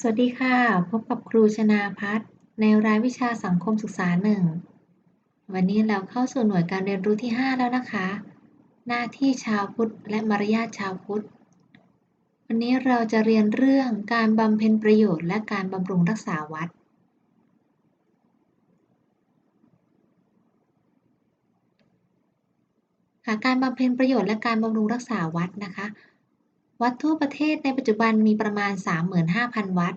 สวัสดีค่ะ พบกับครูชนาพัฒน์ในรายวิชาสังคมศึกษาหนึ่งวันนี้เราเข้าสู่หน่วยการเรียนรู้ที่ 5 แล้วนะคะ หน้าที่ชาวพุทธและมารยาทชาวพุทธ วันนี้เราจะเรียนเรื่องการบำเพ็ญประโยชน์และการบำรุงรักษาวัด การบำเพ็ญประโยชน์และการบำรุงรักษาวัดนะคะ วัดทั่วประเทศในปัจจุบันมีประมาณ 35,000 วัด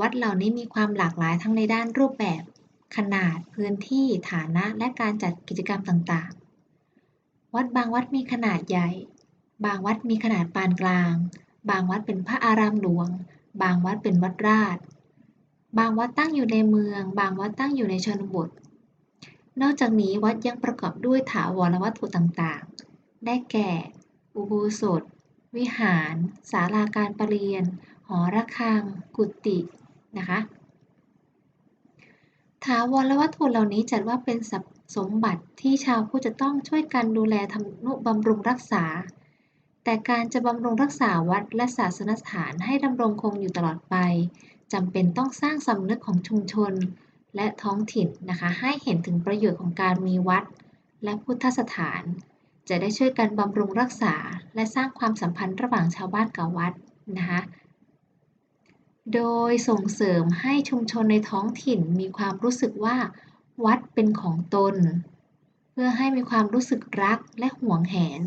วัดเหล่านี้มีความหลากหลายทั้งในด้านรูปแบบ ขนาด พื้นที่ ฐานะ และการจัดกิจกรรมต่างๆ วัดบางวัดมีขนาดใหญ่ บางวัดมีขนาดปานกลาง บางวัดเป็นพระอารามหลวง บางวัดเป็นวัดราช บางวัดตั้งอยู่ในเมือง บางวัดตั้งอยู่ในชนบท นอกจากนี้วัดยังประกอบด้วยถาวรวัตถุต่างๆ ได้แก่ อุโบสถ วิหาร ศาลาการประเรียน หอระฆัง กุฏินะคะถาวรวัตถุเหล่านี้จัดว่าเป็นสมบัติที่ชาวพุทธจะต้องช่วยกันดูแลทำนุบำรุงรักษา แต่การจะบำรุงรักษาวัดและศาสนสถานให้ดำรงคงอยู่ตลอดไปจำเป็นต้องสร้างสำนึกของชุมชน และท้องถิ่นนะคะให้เห็นถึงประโยชน์ของการมีวัด และพุทธสถาน จะได้ช่วยกันบำรุงรักษา และสร้างความสัมพันธ์ระหว่างชาวบ้านกับวัดนะคะโดยส่งเสริมให้ชุมชนในท้องถิ่นมีความรู้สึกว่า วัดเป็นของตน เพื่อให้มีความรู้สึกรักและห่วงแหน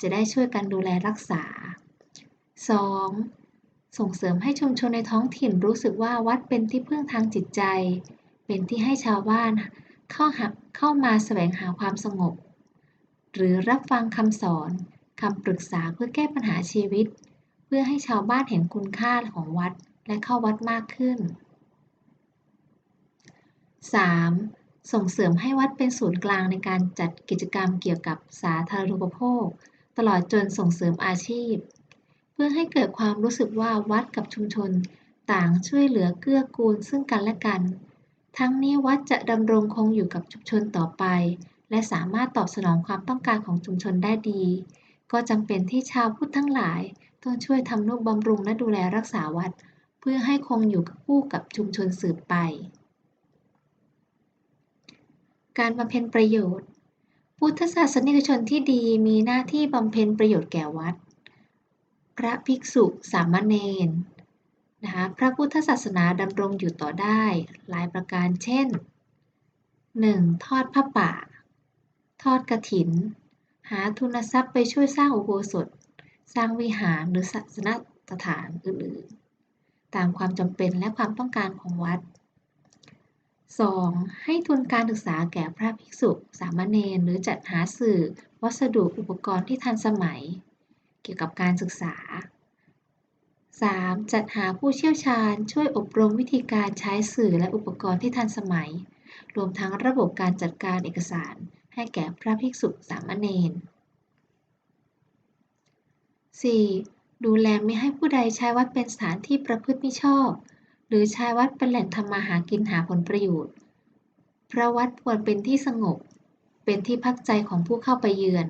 จะได้ช่วยกันดูแลรักษา 2. ส่งเสริมให้ชุมชนในท้องถิ่นรู้สึกว่าวัดเป็นที่พึ่งทางจิตใจ เป็นที่ให้ชาวบ้านเข้าหาเข้ามาแสวงหาความสงบ หรือรับฟังคำสอนคำปรึกษาเพื่อแก้ปัญหาชีวิต เพื่อให้ชาวบ้านเห็นคุณค่าของวัดและเข้าวัดมากขึ้น 3. ส่งเสริมให้วัดเป็นศูนย์กลางในการจัดกิจกรรมเกี่ยวกับสาธารณูปโภค ตลอดจนส่งเสริมอาชีพ เพื่อให้เกิดความรู้สึกว่าวัดกับชุมชน ต่างช่วยเหลือเกื้อกูลซึ่งกันและกัน ทั้งนี้วัดจะดำรงคงอยู่กับชุมชนต่อไป และสามารถตอบสนองความต้องการของชุมชนได้ดี ก็จำเป็นที่ชาวพุทธทั้งหลาย ต้องช่วยทำนุบำรุงและดูแลรักษาวัด เพื่อให้คงอยู่คู่กับชุมชนสืบไป การบำเพ็ญประโยชน์ พุทธศาสนิกชนที่ดีมีหน้าที่บำเพ็ญประโยชน์แก่วัด พระภิกษุสามเณรนะคะพระพุทธศาสนาดำรงอยู่ต่อได้ หลายประการเช่น 1. ทอดผ้าป่า ทอดกระถิน หาทุนทรัพย์ไปช่วยสร้างอุโบสถ สร้างวิหารหรือศาสนสถานอื่นๆ ตามความจำเป็นและความต้องการของวัด 2. ให้ทุนการศึกษาแก่พระภิกษุ สามเณรหรือจัดหาสื่อ วัสดุอุปกรณ์ที่ทันสมัย เกี่ยวกับการศึกษา 3. จัดหาผู้เชี่ยวชาญช่วยอบรมวิธีการใช้สื่อและอุปกรณ์ที่ทันสมัย รวมทั้งระบบการจัดการเอกสาร ให้แก่พระภิกษุสามเณร 4. ดูแลไม่ให้ผู้ใดใช้วัดเป็นสถานที่ประพฤติมิชอบ หรือใช้วัดเป็นแหล่งทำมาหากินหาผลประโยชน์ พระวัดควรเป็นที่สงบ เป็นที่พักใจของผู้เข้าไปเยือน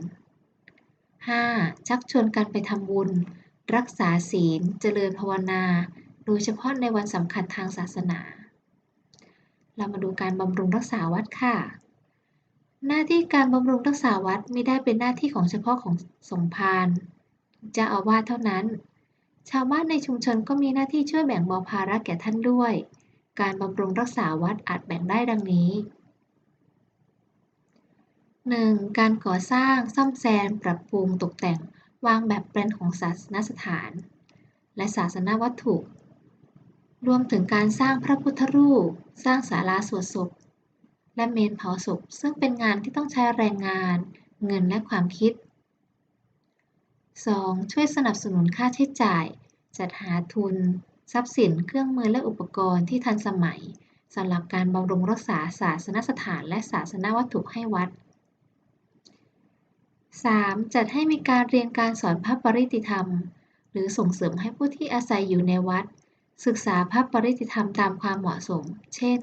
5. ชักชวนกันไปทำบุญ รักษาศีล เจริญภาวนา โดยเฉพาะในวันสำคัญทางศาสนา เรามาดูการบำรุงรักษาวัดค่ะ หน้าที่การบำรุงรักษาวัดไม่ได้เป็นหน้าที่ของเฉพาะของสงฆ์พานเจ้าอาวาสเท่านั้น ชาวบ้านในชุมชนก็มีหน้าที่ช่วยแบ่งเบาภาระแก่ท่านด้วย การบำรุงรักษาวัดอาจแบ่งได้ดังนี้ 1. การก่อสร้างซ่อมแซม ปรับปรุงตกแต่ง วางแบบแปลนของศาสนสถาน และศาสนวัตถุ รวมถึงการสร้างพระพุทธรูป สร้างศาลาสวดศพ และเมนเผาศพซึ่งเป็นงานที่ต้องใช้แรงงาน เงินและความคิด 2. ช่วยสนับสนุนค่าใช้จ่าย จัดหาทุน ทรัพย์สิน เครื่องมือและอุปกรณ์ที่ทันสมัยสำหรับการบำรุงรักษาศาสนสถานและศาสนวัตถุให้วัด 3. จัดให้มีการเรียนการสอนพระปริติธรรม หรือส่งเสริมให้ผู้ที่อาศัยอยู่ในวัด ศึกษาพระปริติธรรมตามความเหมาะสม เช่น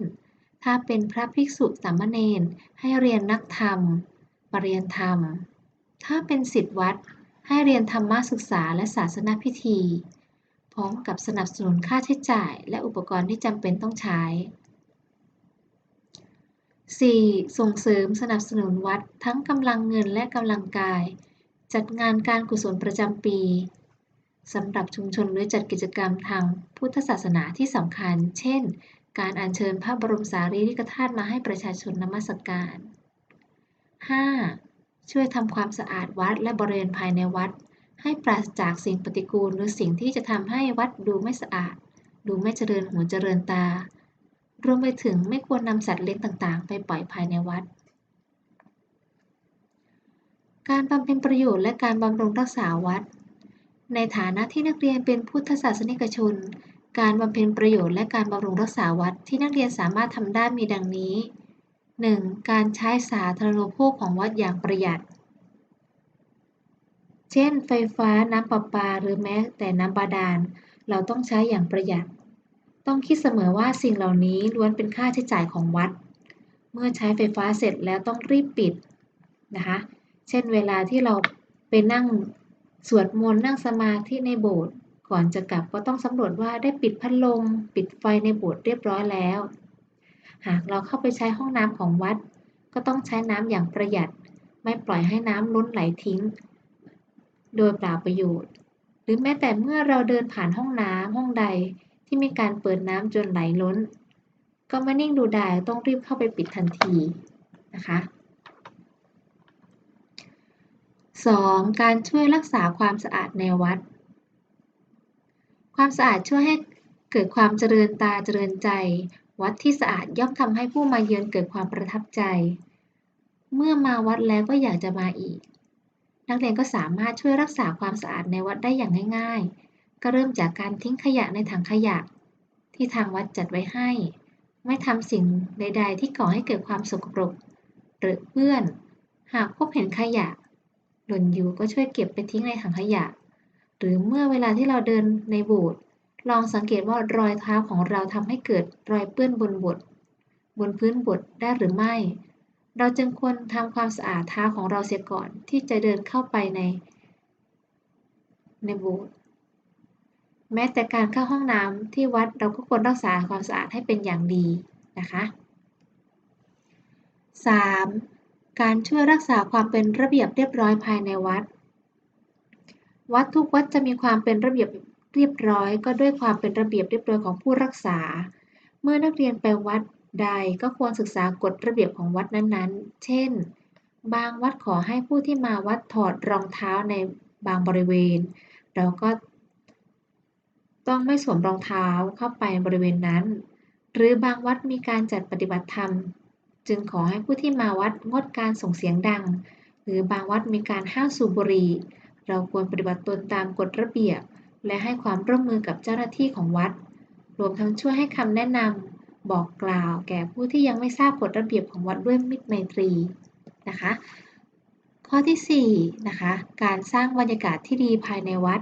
ถ้าเป็นพระภิกษุสามเณรให้เรียนนักธรรม ปรริยนธรรม ถ้าเป็นศิษย์วัดให้เรียนธรรมศึกษาและศาสนพิธี พร้อมกับสนับสนุนค่าใช้จ่ายและอุปกรณ์ที่จำเป็นต้องใช้ 4. ส่งเสริมสนับสนุนวัดทั้งกำลังเงินและกำลังกาย จัดงานการกุศลประจำปีสำหรับชุมชนหรือจัดกิจกรรมทางพุทธศาสนาที่สำคัญ เช่น การอัญเชิญพระบรมสารีริกธาตุมาให้ประชาชนนมัสการ 5. ช่วยทำความสะอาดวัดและบริเวณภายในวัด ให้ปราศจากสิ่งปฏิกูล หรือสิ่งที่จะทำให้วัดดูไม่สะอาด ดูไม่เจริญหูเจริญตา รวมไปถึงไม่ควรนำสัตว์เลี้ยงต่างๆ ไปปล่อยภายในวัด การบำเพ็ญประโยชน์และการบำรุงรักษาวัด ในฐานะที่นักเรียนเป็นพุทธศาสนิกชน การบำเพ็ญประโยชน์และการบำรุงรักษาวัดที่นักเรียนสามารถทำได้มีดังนี้ 1. การใช้สาธารณูปโภคของวัดอย่างประหยัด เช่น ไฟฟ้าน้ำประปาหรือแม้แต่น้ำบาดาล เราต้องใช้อย่างประหยัด ต้องคิดเสมอว่าสิ่งเหล่านี้ล้วนเป็นค่าใช้จ่ายของวัด เมื่อใช้ไฟฟ้าเสร็จแล้วต้องรีบปิดนะคะ เช่นเวลาที่เราไปนั่งสวดมนต์นั่งสมาธิในโบสถ์ ก่อนจะกลับก็ต้องสำรวจว่าได้ปิดพัดลม ปิดไฟในโบสถ์เรียบร้อยแล้ว หากเราเข้าไปใช้ห้องน้ำของวัด ก็ต้องใช้น้ำอย่างประหยัด ไม่ปล่อยให้น้ำล้นไหลทิ้ง โดยเปล่าประโยชน์ หรือแม้แต่เมื่อเราเดินผ่านห้องน้ำห้องใดที่มีการเปิดน้ำจนไหลล้น ก็ไม่นิ่งดูดายต้องรีบเข้าไปปิดทันทีนะคะ 2. การช่วยรักษาความสะอาดในวัด ความสะอาดช่วยให้เกิดความเจริญตาเจริญใจ วัดที่สะอาดย่อมทำให้ผู้มาเยือนเกิดความประทับใจ เมื่อมาวัดแล้วก็อยากจะมาอีก นักเรียนก็สามารถช่วยรักษาความสะอาดในวัดได้อย่างง่าย ๆ ก็เริ่มจากการทิ้งขยะในถังขยะ ที่ทางวัดจัดไว้ให้ ไม่ทำสิ่งใด ๆ ที่ก่อให้เกิดความสกปรกหรือเปื้อน หากพบเห็นขยะ หล่นอยู่ก็ช่วยเก็บไปทิ้งในถังขยะ หรือเมื่อเวลาที่เราเดินในโบสถ์ลองสังเกตว่ารอยเท้าของเราทำให้เกิดรอยเปื้อนบนบทบนพื้นบทได้หรือไม่ เราจึงควรทำความสะอาดเท้าของเราเสียก่อนที่จะเดินเข้าไปใน ในโบสถ์แม้แต่การเข้าห้องน้ำที่วัดเราก็ควรรักษาความสะอาดให้เป็นอย่างดีนะคะ 3. การช่วยรักษาความเป็นระเบียบเรียบร้อยภายในวัด วัดทุกวัดจะมีความเป็นระเบียบเรียบร้อย ก็ด้วยความเป็นระเบียบเรียบร้อยของผู้รักษา เมื่อนักเรียนไปวัดใดก็ควรศึกษากฎระเบียบของวัดนั้นๆ เช่น บางวัดขอให้ผู้ที่มาวัดถอดรองเท้าในบางบริเวณ เราก็ต้องไม่สวมรองเท้าเข้าไปบริเวณนั้น หรือบางวัดมีการจัดปฏิบัติธรรม จึงขอให้ผู้ที่มาวัดงดการส่งเสียงดัง หรือบางวัดมีการห้ามสูบบุหรี่ เราควรปฏิบัติตนตามกฎระเบียบ และให้ความร่วมมือกับเจ้าหน้าที่ของวัด รวมทั้งช่วยให้คำแนะนำบอกกล่าวแก่ผู้ที่ยังไม่ทราบกฎระเบียบของวัดด้วยมิตรไมตรีนะคะ ข้อที่4นะคะการสร้างบรรยากาศที่ดีภายในวัด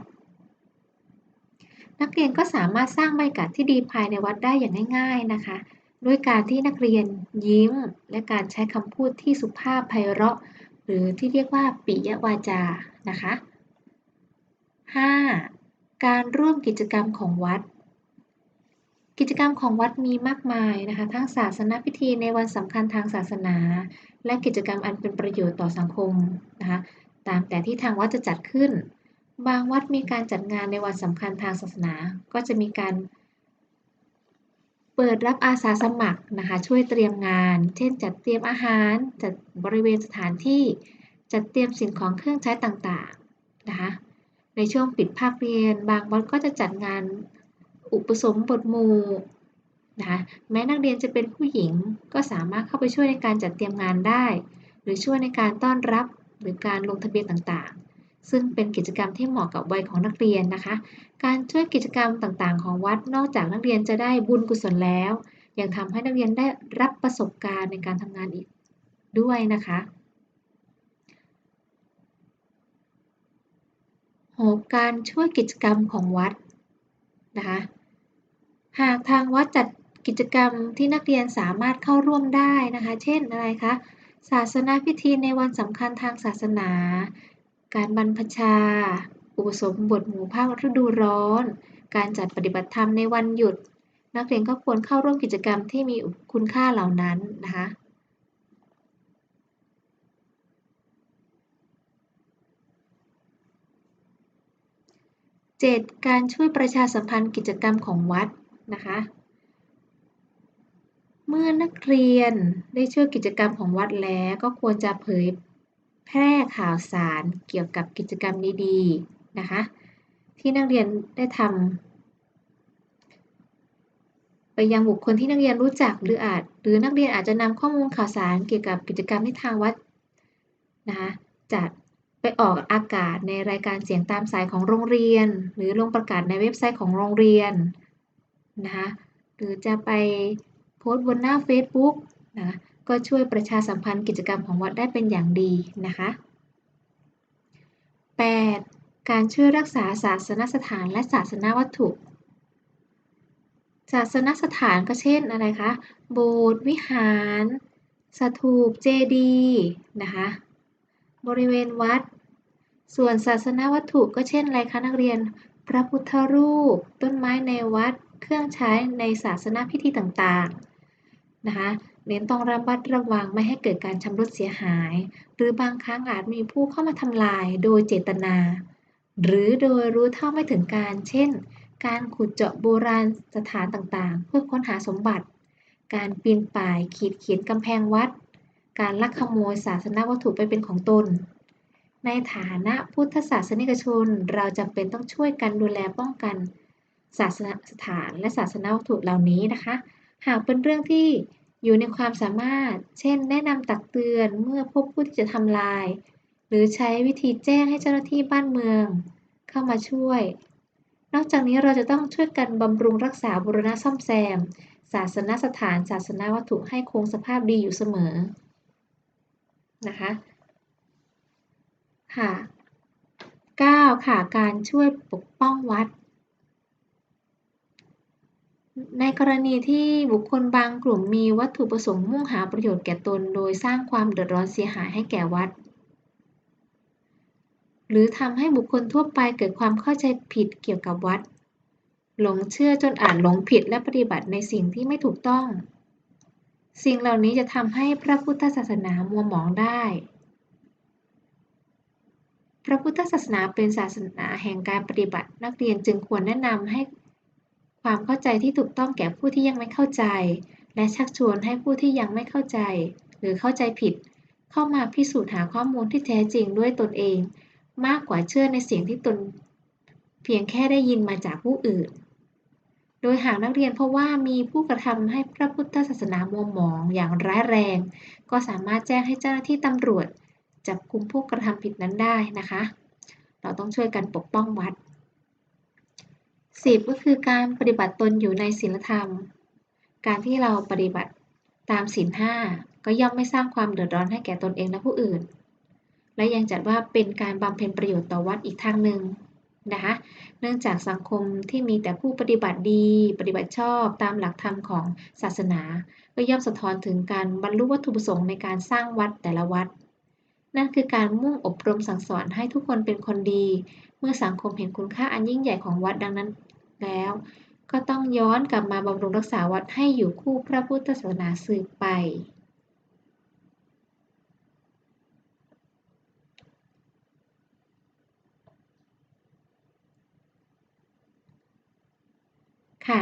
นักเรียนก็สามารถสร้างบรรยากาศที่ดีภายในวัดได้อย่างง่าย ๆนะคะด้วยการที่นักเรียนยิ้ม และการใช้คำพูดที่สุภาพไพเราะ หรือที่เรียกว่าปิยวาจานะคะ 5. การร่วมกิจกรรมของวัด กิจกรรมของวัดมีมากมายนะคะ ทั้งศาสนพิธีในวันสำคัญทางศาสนา และกิจกรรมอันเป็นประโยชน์ต่อสังคมนะคะ ตามแต่ที่ทางวัดจะจัดขึ้น บางวัดมีการจัดงานในวันสำคัญทางศาสนา ก็จะมีการเปิดรับอาสาสมัครนะคะ ช่วยเตรียมงาน เช่น จัดเตรียมอาหาร จัดบริเวณสถานที่ จัดเตรียมสิ่งของเครื่องใช้ต่างๆนะคะ ในช่วงปิดภาคเรียน บางวัดก็จะจัดงานอุปสมบทหมู่นะคะแม้นักเรียนจะเป็นผู้หญิงก็สามารถเข้าไปช่วยในการจัดเตรียมงานได้ หรือช่วยในการต้อนรับหรือการลงทะเบียนต่างๆ ซึ่งเป็นกิจกรรมที่เหมาะกับวัยของนักเรียนนะคะ การช่วยกิจกรรมต่างๆ ของวัดนอกจากนักเรียนจะได้บุญกุศลแล้ว ยังทำให้นักเรียนได้รับประสบการณ์ในการทำงานอีกด้วยนะคะ 6การช่วยกิจกรรมของวัดนะคะหากทางวัดจัดกิจกรรมที่นักเรียนสามารถเข้าร่วมได้นะคะ เช่นอะไรคะ ศาสนาพิธีในวันสำคัญทางศาสนา การบรรพชา อุปสมบทหมู่ภาคฤดูร้อน การจัดปฏิบัติธรรมในวันหยุด นักเรียนก็ควรเข้าร่วมกิจกรรมที่มีคุณค่าเหล่านั้นนะคะ 7. การช่วยประชาสัมพันธ์กิจกรรมของวัดนะคะ เมื่อนักเรียนได้ช่วยกิจกรรมของวัดแล้วก็ควรจะเผยแพร่ข่าวสารเกี่ยวกับกิจกรรมดีๆนะคะ ที่นักเรียนได้ทำไปยังบุคคลที่นักเรียนรู้จักหรืออาจ หรือนักเรียนอาจจะนำข้อมูลข่าวสารเกี่ยวกับกิจกรรมที่ทางวัดนะคะจัด ออกอากาศในรายการเสียงตามสายของโรงเรียน หรือลงประกาศในเว็บไซต์ของโรงเรียนนะคะหรือจะไปโพสต์บนหน้า Facebook นะก็ช่วยประชาสัมพันธ์กิจกรรมของวัดได้เป็นอย่างดีนะคะ 8. การช่วยรักษาศาสนสถานและศาสนาวัตถุ ศาสนสถานก็เช่นอะไรคะ โบสถ์วิหาร สถูป เจดีย์นะคะ บริเวณวัด ส่วนศาสนาวัตถุก็เช่นไรคะนักเรียน พระพุทธรูป ต้นไม้ในวัด เครื่องใช้ในศาสนาพิธีต่างๆ นะคะ เน้นต้องระมัดระวังไม่ให้เกิดการชำรุดเสียหาย หรือบางครั้งอาจมีผู้เข้ามาทำลายโดยเจตนา หรือโดยรู้เท่าไม่ถึงการ เช่น การขุดเจาะโบราณสถานต่างๆ เพื่อค้นหาสมบัติ การปีนป่ายขีดเขียนกำแพงวัด การลักขโมยศาสนาวัตถุไปเป็นของตน ในฐานะพุทธศาสนิกชน เราจำเป็นต้องช่วยกันดูแลป้องกันศาสนสถานและศาสนาวัตถุเหล่านี้นะคะ หากเป็นเรื่องที่อยู่ในความสามารถ เช่น แนะนำตักเตือนเมื่อพบผู้ที่จะทำลาย หรือใช้วิธีแจ้งให้เจ้าหน้าที่บ้านเมือง เข้ามาช่วย นอกจากนี้เราจะต้องช่วยกันบำรุงรักษาบูรณะซ่อมแซม ศาสนสถาน ศาสนาวัตถุให้คงสภาพดีอยู่เสมอนะคะ ค่ะ 9. ค่ะ การช่วยปกป้องวัด ในกรณีที่บุคคลบางกลุ่มมีวัตถุประสงค์มุ่งหาประโยชน์แก่ตน โดยสร้างความเดือดร้อนเสียหายให้แก่วัด หรือทำให้บุคคลทั่วไปเกิดความเข้าใจผิดเกี่ยวกับวัด หลงเชื่อจนอาจหลงผิดและปฏิบัติในสิ่งที่ไม่ถูกต้อง สิ่งเหล่านี้จะทำให้พระพุทธศาสนามัวหมองได้ พระพุทธศาสนาเป็นศาสนาแห่งการปฏิบัติ นักเรียนจึงควรแนะนำให้ความเข้าใจที่ถูกต้องแก่ผู้ที่ยังไม่เข้าใจ และชักชวนให้ผู้ที่ยังไม่เข้าใจ หรือเข้าใจผิด เข้ามาพิสูจน์หาข้อมูลที่แท้จริงด้วยตนเอง มากกว่าเชื่อในเสียงที่ตน เพียงแค่ได้ยินมาจากผู้อื่น โดยหากนักเรียนเพราะว่ามีผู้กระทำให้พระพุทธศาสนามัวหมองอย่างร้ายแรง ก็สามารถแจ้งให้เจ้าหน้าที่ตำรวจ จับกุมผู้กระทำผิดนั้นได้นะคะ เราต้องช่วยกันปกป้องวัดสิบก็คือการปฏิบัติตนอยู่ในศีลธรรม การที่เราปฏิบัติตามศีลห้าก็ย่อมไม่สร้างความเดือดร้อนให้แก่ตนเองและผู้อื่น และยังจัดว่าเป็นการบำเพ็ญประโยชน์ต่อวัดอีกทางหนึ่งนะคะ เนื่องจากสังคมที่มีแต่ผู้ปฏิบัติดี ปฏิบัติชอบตามหลักธรรมของศาสนา ก็ย่อมสะท้อนถึงการบรรลุวัตถุประสงค์ในการสร้างวัดแต่ละวัด นั่นคือการมุ่งอบรมสั่งสอนให้ทุกคนเป็นคนดี เมื่อสังคมเห็นคุณค่าอันยิ่งใหญ่ของวัดดังนั้นแล้ว ก็ต้องย้อนกลับมาบำรุงรักษาวัดให้อยู่คู่พระพุทธศาสนาสืบไป ค่ะ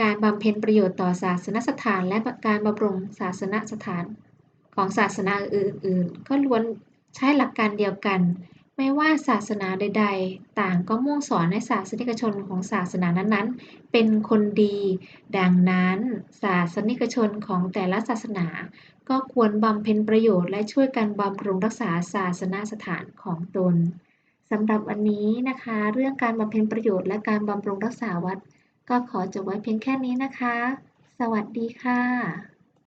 การบำเพ็ญประโยชน์ต่อศาสนสถาน และการบำรุงศาสนสถานของศาสนาอื่นๆ ก็ล้วน ใช้หลักการเดียวกัน ไม่ว่าศาสนาใด ๆ ต่างก็มุ่งสอนให้ศาสนิกชนของศาสนานั้นๆ เป็นคนดี ดังนั้นศาสนิกชนของแต่ละศาสนา ก็ควรบำเพ็ญประโยชน์และช่วยกันบำรุงรักษาศาสนาสถานของตนสำหรับวันนี้นะคะ เรื่องการบำเพ็ญประโยชน์และการบำรุงรักษาวัด ก็ขอจบไว้เพียงแค่นี้นะคะ สวัสดีค่ะ